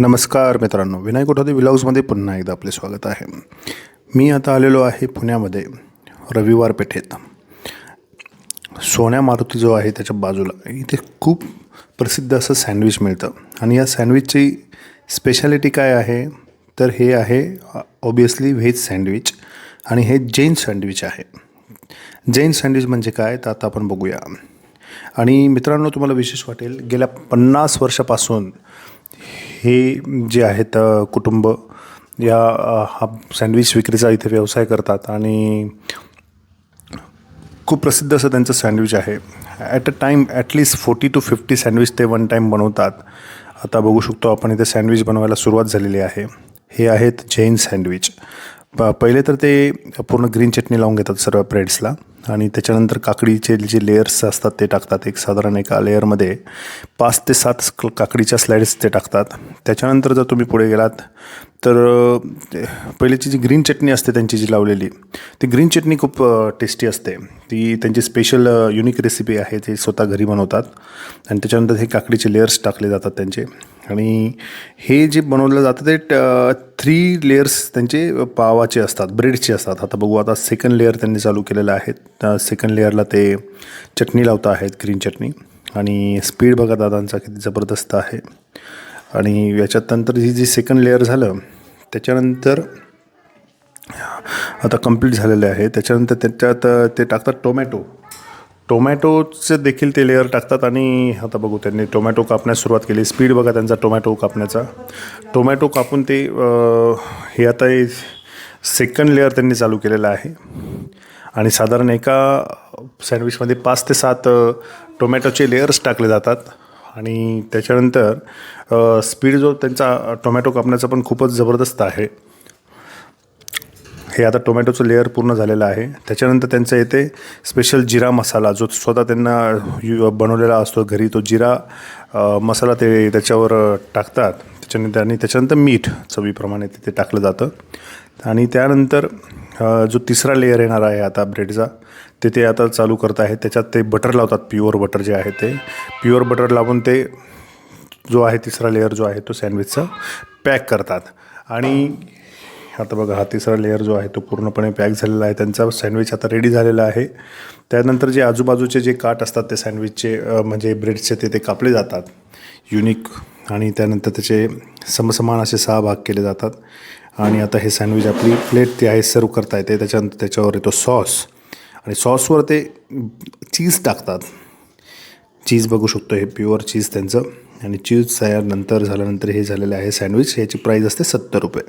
नमस्कार मित्रांनो विनायक कोठावते विलाऊजमध्ये पुन्हा एकदा आपले स्वागत आहे. मी आता आलेलो आहे पुण्यामध्ये रविवार पेठेत. सोन्या मारुती जो आहे त्याच्या बाजूला इथे खूप प्रसिद्ध असं सँडविच मिळतं. आणि या सँडविचची स्पेशालिटी काय आहे? तर हे आहे ऑबियसली व्हेज सँडविच आणि हे जैन सँडविच आहे. जैन सँडविच म्हणजे काय? तर आता आपण बघूया. आणि मित्रांनो तुम्हाला विशेष वाटेल गेल्या पन्नास वर्षापासून हे जे आहेत कुटुंब या हा सँडविच विक्रीचा इथे व्यवसाय करतात आणि खूप प्रसिद्ध असं त्यांचं सँडविच आहे. At a time at least forty two fifty sandwich ते वन टाईम बनवतात. आता बघू शकतो आपण इथे सँडविच बनवायला सुरुवात झालेली आहे. हे आहेत जैन सँडविच. प पहिले तर ते पूर्ण ग्रीन चटणी लावून घेतात सर्व ब्रेड्सला आणि त्याच्यानंतर काकडीचे जे लेयर्स असतात ते टाकतात. एक साधारण एका लेअरमध्ये पाच ते सात काकडीच्या स्लाइड्स ते टाकतात. त्याच्यानंतर जर तुम्ही पुढे गेलात तर पहिलेची जी ग्रीन चटणी असते त्यांची जी लावलेली ती ग्रीन चटणी खूप टेस्टी असते. ती त्यांची स्पेशल युनिक रेसिपी आहे. ते स्वतः घरी बनवतात. आणि त्याच्यानंतर हे काकडीचे लेयर्स टाकले जातात त्यांचे. आणि हे जे बनवलं जातं ते थ्री लेयर्स त्यांचे पावाचे असतात ब्रेडचे असतात. आता बघू आता सेकंड लेअर त्यांनी चालू केलेलं आहे. सेकंड लेअरला ते चटणी लावता आहेत ग्रीन चटणी. आणि स्पीड बघा दादांचा किती जबरदस्त आहे. आणि याच्यात नंतर ही जी सेकंड लेअर झालं त्याच्यानंतर आता कंप्लीट झालेले आहे. त्याच्यानंतर त्याच्यात ते टाकतात टोमॅटो टोमॅटोचे देखील ते लेअर टाकतात आणि आता बघू त्यांनी टोमॅटो कापण्यास सुरुवात केली. स्पीड बघा त्यांचा टोमॅटो कापण्याचा. टोमॅटो कापून ते हे आता हे सेकंड लेअर त्यांनी चालू केलेलं आहे. आणि साधारण एका सँडविचमध्ये पाच ते सात टोमॅटोचे लेअर्स टाकले जातात. आणि त्याच्यानंतर स्पीड जो त्यांचा टोमॅटो कापण्याचा पण खूपच जबरदस्त आहे. हे आता टोमॅटोचं लेअर पूर्ण झालेलं आहे. त्याच्यानंतर त्यांचं येते स्पेशल जिरा मसाला जो स्वतः त्यांना यु- बनवलेला असतो घरी तो जिरा मसाला ते त्याच्यावर टाकतात. त्याच्यानंतर आणि त्याच्यानंतर मीठ चवीप्रमाणे तिथे टाकलं जातं. आणि त्यानंतर जो तिसरा लेअर येणार आहे आता ब्रेडचा ते ते आता चालू करत आहे. त्याच्यात ते बटर लावतात प्युअर बटर जे आहे ते. प्युअर बटर लावून ते जो आहे तिसरा लेअर जो आहे तो सँडविचचा पॅक करतात. आणि आता बघा हा तिसरा लेअर जो आहे तो पूर्णपणे पॅक झालेला आहे. त्यांचा सँडविच आता रेडी झालेला आहे. त्यानंतर जे आजूबाजूचे जे काट असतात ते सँडविचचे म्हणजे ब्रेडचे ते ते कापले जातात. युनिक आणि त्यानंतर त्याचे समसमान असे सहा भाग केले जातात. आणि आता हे सँडविच आपली प्लेट ती आहे सर्व करता येते. त्याच्यानंतर त्याच्यावर येतो सॉस आणि सॉसवर ते चीज टाकतात. चीज बघू शकतो हे प्युअर चीज त्यांचं. आणि चीज तयार नंतर झाल्यानंतर हे झालेलं आहे सँडविच याची प्राईस असते सत्तर रुपये.